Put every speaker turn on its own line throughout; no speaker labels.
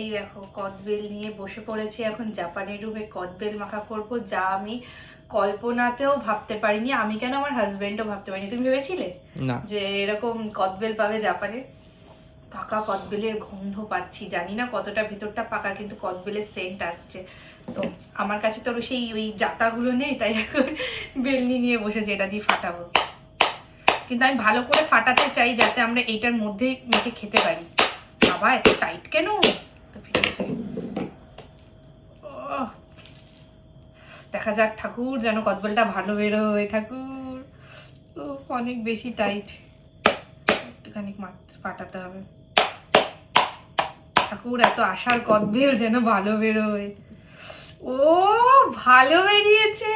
এই দেখো কদবেল নিয়ে বসে পড়েছি এখন জাপানের রুমে। কদবেল মাখা করব যা আমি কল্পনাতেও ভাবতে পারিনি আমি কেন আমার হাজবেন্ডও ভাবতে পারিনি। তুমি ভেবেছিলে যে এরকম কদবেল পাবে জাপানে? পাকা কদবেলের গন্ধ পাচ্ছি জানি না কতটা ভিতরটা পাকা কিন্তু কদবেলের সেন্ট আসছে। তো আমার কাছে তো সেই ওই জাতাগুলো নেই তাই এখন বেলনি নিয়ে বসেছি এটা দিয়ে ফাটাবো। কিন্তু আমি ভালো করে ফাটাতে চাই যাতে আমরা এইটার মধ্যে মেখে খেতে পারি। বাবা এত টাইট কেন? তো ফিরেছে। দেখা যাক ঠাকুর যেন কদবেলটা ভালো বেরোয় ঠাকুর উফ, অনেক বেশি টাইট একটুখানি মাত্র ফাটাতে হবে। ঠাকুর এত আশার কদবেল যেন ভালো বেরোয় ও ভালো বেরিয়েছে!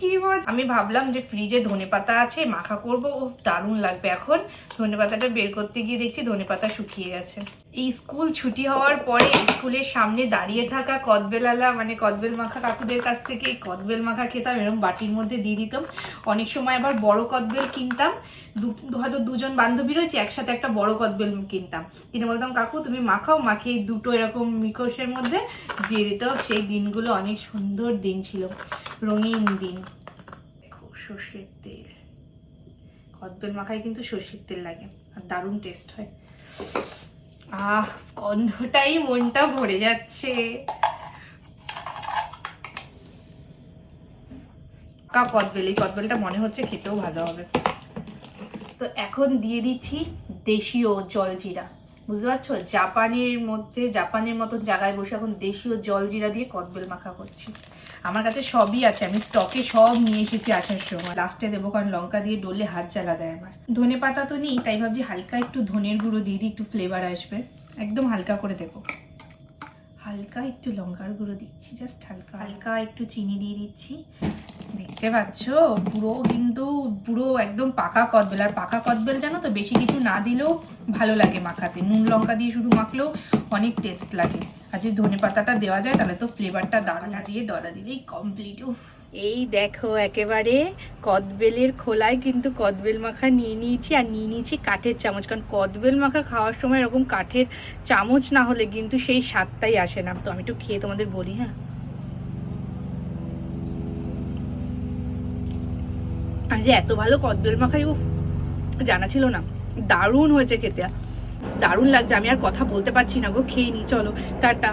কি মজা? আমি ভাবলাম যে ফ্রিজে ধনেপাতা আছে, মাখা করব। ও দারুণ লাগবে এখন। ধনেপাতাটা বের করতে গিয়ে দেখছি ধনেপাতা শুকিয়ে গেছে। এই স্কুল ছুটি হওয়ার পরে স্কুলের সামনে দাঁড়িয়ে থাকা কদবেলালা মানে কদবেল মাখা কাকুদের কাছ থেকে কদবেল মাখা খেতাম এরকম বাটির মধ্যে দিয়ে দিতাম। অনেক সময় আবার বড় কদবেল কিনতাম। হয়তো দুজন বান্ধবী রয়েছে একসাথে একটা বড় কদবেল কিনতাম। কিনে বলতাম, কাকু, তুমি মাখাও, মাখিয়ে দুটো এরকম মিকোসের মধ্যে দিয়ে দিত। সেই দিনগুলো অনেক সুন্দর দিন ছিল। রঙিন দিন। দেখো, সর্ষের তেল। কদবেল মাখায় কিন্তু সর্ষের তেল লাগে, আর দারুণ টেস্ট হয়। আহ, গন্ধটাই মনটা ভরে যাচ্ছে। কা কদবেল, এই কদবেলটা মনে হচ্ছে খেতেও ভালো হবে। তো এখন দিয়ে দিচ্ছি দেশীয় জলজিরা। বুঝতে পারছ? জাপানের মধ্যে, জাপানের মতন জায়গায় বসে এখন দেশীয় জলজিরা দিয়ে কদবেল মাখা করছি। আমার কাছে সবই আছে, আমি স্টকে সব নিয়ে এসেছি আসার সময়। লাস্টে দেবো কারণ লঙ্কা দিয়ে ডললে হাত জ্বালা দেয় আমার। ধনে পাতা তো নেই, তাই ভাবছি হালকা একটু ধনের গুঁড়ো দিয়ে দিই, একটু ফ্লেভার আসবে। একদম হালকা করে দেবো। হালকা একটু লঙ্কার গুঁড়ো দিচ্ছি জাস্ট হালকা। হালকা একটু চিনি দিয়ে দিচ্ছি। দেখতে পাচ্ছ, পুরো কিন্তু, পুরো একদম পাকা কদবেল। আর পাকা কদবেল জানো তো, বেশি কিছু না দিলেও ভালো লাগে মাখাতে। নুন লঙ্কা দিয়ে শুধু মাখলেও অনেক টেস্ট লাগে। আর যদি ধনে পাতাটা দেওয়া যায়, তাহলে তো ফ্লেভারটা দাঁড়া দিয়ে, ডলা দিলেই কমপ্লিট উফ। এই দেখো, একেবারে কদবেলের খোলায় কিন্তু কদবেল মাখা নিয়ে নিয়েছি, আর নিয়ে নিয়েছি কাঠের চামচ। কারণ কদবেল মাখা খাওয়ার সময় এরকম কাঠের চামচ না হলে কিন্তু সেই স্বাদটাই আসে না। তো আমি একটু খেয়ে তোমাদের বলি হ্যাঁ? আর যে এত ভালো কদবেল মাখাই, উফ, জানা ছিল না। দারুণ হয়েছে খেতে। দারুণ লাগছে আমি আর কথা বলতে পারছি না গো খেয়ে নি চলো টাটা।